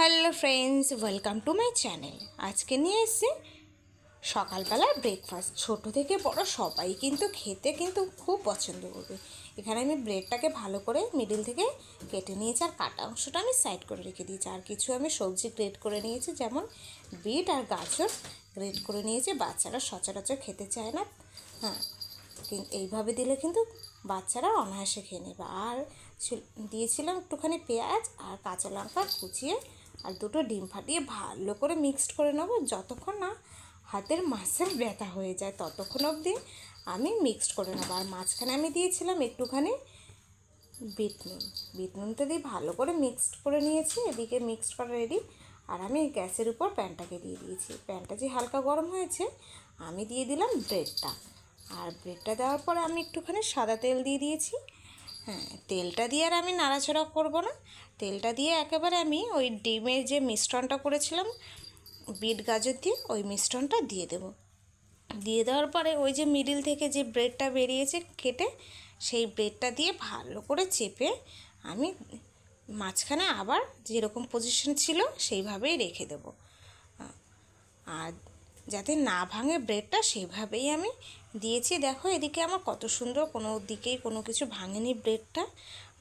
Hello friends, welcome to my channel. আজকে নিয়ে এসেছি সকালবেলার ব্রেকফাস্ট ছোট থেকে বড় সবাই কিন্তু খেতে কিন্তু খুব পছন্দ করবে। এখানে আমি ব্রেডটাকে ভালো করে মিডিল থেকে কেটে নিয়েছি আর কাটা অংশটা আমি সাইড করে রেখে দিয়েছি। আর কিছু আমি সবজি গ্রেড করে নিয়েছি, যেমন বিট আর গাজর গ্রেড করে নিয়েছি। বাচ্চারা সচরাচর খেতে চায় না। হ্যাঁ কিন্তু এইভাবে দিলে কিন্তু বাচ্চারা অনায়াসে খেয়ে নেবে। আর দিয়েছিলাম একটুখানি পেঁয়াজ আর কাঁচা লঙ্কা কুচিয়ে আর দুটো ডিম ফাটিয়ে ভালো করে মিক্সড করে নেব যতক্ষণ না হাতের মাসেল ব্যথা হয়ে যায় ততক্ষণ অবধি আমি মিক্সড করে নেব। আর মাঝখানে আমি দিয়েছিলাম একটুখানি বিট নুন বিট নুনটা দিয়ে ভালো করে মিক্সড করে নিয়েছি, এদিকে মিক্সড করা রেডি আর আমি গ্যাসের উপর প্যানটাকে দিয়ে দিয়েছি। প্যানটা যে হালকা গরম হয়েছে, আমি দিয়ে দিলাম ব্রেডটা আর ব্রেডটা দেওয়ার পরে আমি একটুখানি সাদা তেল দিয়ে দিয়েছি। হ্যাঁ তেলটা দিয়ে আর আমি নাড়াচাড়া করব না। তেলটা দিয়ে একেবারে আমি ওই ডিমের যে মিশ্রণটা করেছিলাম, বিট গাজর দিয়ে ওই মিশ্রণটা দিয়ে দেবো। দিয়ে দেওয়ার পরে ওই যে মিডিল থেকে যে ব্রেডটা বেরিয়েছে কেটে, সেই ব্রেডটা দিয়ে ভালো করে চেপে আমি মাঝখানে আবার যেরকম পজিশন ছিল সেইভাবেই রেখে দেবো। আর যাতে না ভাঙে ব্রেডটা, সেভাবেই আমি দিয়েছি। দেখো, এদিকে আমার কত সুন্দর কোনো দিকেই কোনো কিছু ভাঙেনি ব্রেডটা।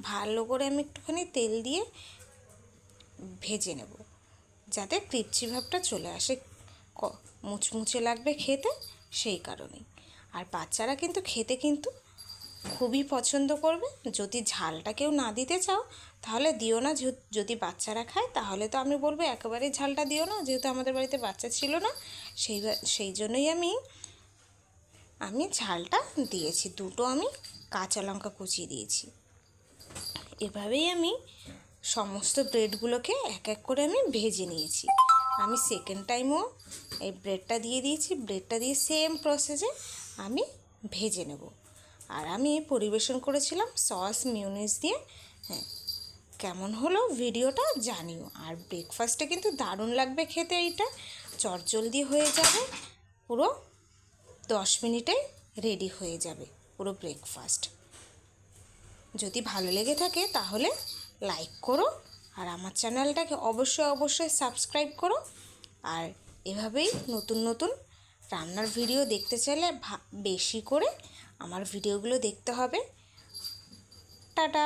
ভালো করে আমি একটুখানি তেল দিয়ে ভেজে নেব, যাতে ক্রিপচি ভাবটা চলে আসে। মুচমুচে লাগবে খেতে, সেই কারণেই। আর বাচ্চারা কিন্তু, খেতে কিন্তু খুবই পছন্দ করবে। যদি ঝালটা কেউ না দিতে চাও, তাহলে দিও না। যদি বাচ্চারা খায়, তাহলে তো আমি বলব একেবারেই ঝালটা দিও না। যেহেতু আমাদের বাড়িতে বাচ্চা ছিল না, সেই সেই জন্যই আমি আমি ঝালটা দিয়েছি। দুটো আমি কাঁচা লঙ্কা কুচিয়ে দিয়েছি। এভাবেই আমি সমস্ত ব্রেডগুলোকে এক এক করে আমি ভেজে নিয়েছি। আমি সেকেন্ড টাইমও এই ব্রেডটা দিয়ে দিয়েছি। ব্রেডটা দিয়ে সেম প্রসেসে আমি ভেজে নেব। আর আমি পরিবেশন করেছিলাম সস মিউনিস দিয়ে। হ্যাঁ কেমন হলো ভিডিওটা জানিও। আর ব্রেকফাস্টে কিন্তু দারুণ লাগবে খেতে এইটা। চটজলদি হয়ে যাবে, পুরো দশ মিনিটে রেডি হয়ে যাবে পুরো ব্রেকফাস্ট যদি ভালো লেগে থাকে তাহলে লাইক করো আর আমার চ্যানেলটাকে অবশ্যই অবশ্যই সাবস্ক্রাইব করো। আর এভাবেই নতুন নতুন রান্নার ভিডিও দেখতে চাইলে বেশি করে আমার ভিডিওগুলো দেখতে হবে। টাটা।